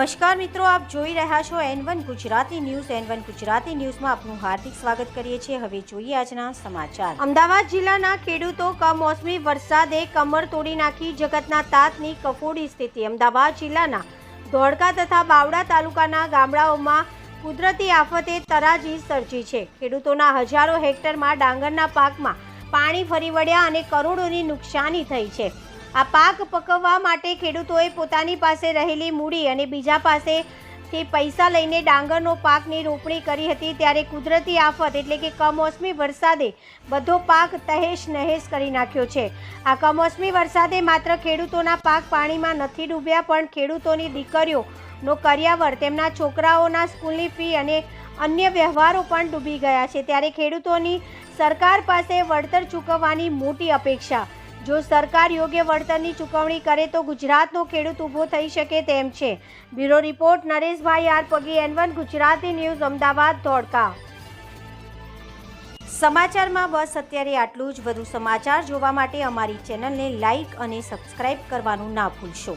નમસ્કાર મિત્રો, આપ જોઈ રહ્યા છો N one Gujarati news. N one Gujarati ન્યૂઝમાં આપનું હાર્દિક સ્વાગત કરીએ છીએ. હવે જોઈએ આજના સમાચાર. અમદાવાદ જિલ્લાના ખેડૂતો કમોસમી વરસાદે કમર તોડી નાખી જગતના તાતની કફોડી સ્થિતિ. અમદાવાદ જિલ્લાના ધોળકા તથા બાવડા તાલુકાના ગામડાઓમાં કુદરતી આફતે તરાજી સર્જી છે. ખેડૂતોના હજારો હેક્ટરમાં ડાંગરના પાકમાં પાણી ફરી વળ્યા અને કરોડોની નુકસાની થઈ છે. આ પાક પકવવા માટે ખેડૂતોએ પોતાની પાસે રહેલી મૂડી અને બીજા પાસેથી પૈસા લઈને ડાંગરનો પાકની રોપણી કરી હતી ત્યારે કુદરતી આફત એટલે કે કમોસમી વરસાદે બધો પાક તહેશ નહેશ કરી નાખ્યો છે. આ કમોસમી વરસાદે માત્ર ખેડૂતોના પાક પાણીમાં નથી ડૂબ્યા, પણ ખેડૂતોની દીકરીઓનો કર્યાવર, તેમના છોકરાઓના સ્કૂલની ફી અને અન્ય વ્યવહારો પણ ડૂબી ગયા છે. ત્યારે ખેડૂતોની સરકાર પાસે વળતર ચૂકવવાની મોટી અપેક્ષા જો સરકાર યોગ્ય વળતરની ચૂકવણી કરે તો ગુજરાતનો ખેડૂત ઊભો થઈ શકે તેમ છે. Bureau report, Nareshbhai R Pagi N one Gujarati news, Ahmedabad, Dholka. સમાચારમાં બસ, અત્યારે આટલું જ. વધુ સમાચાર જોવા માટે અમારી ચેનલને લાઈક અને સબસ્ક્રાઇબ કરવાનું ના ભૂલશો.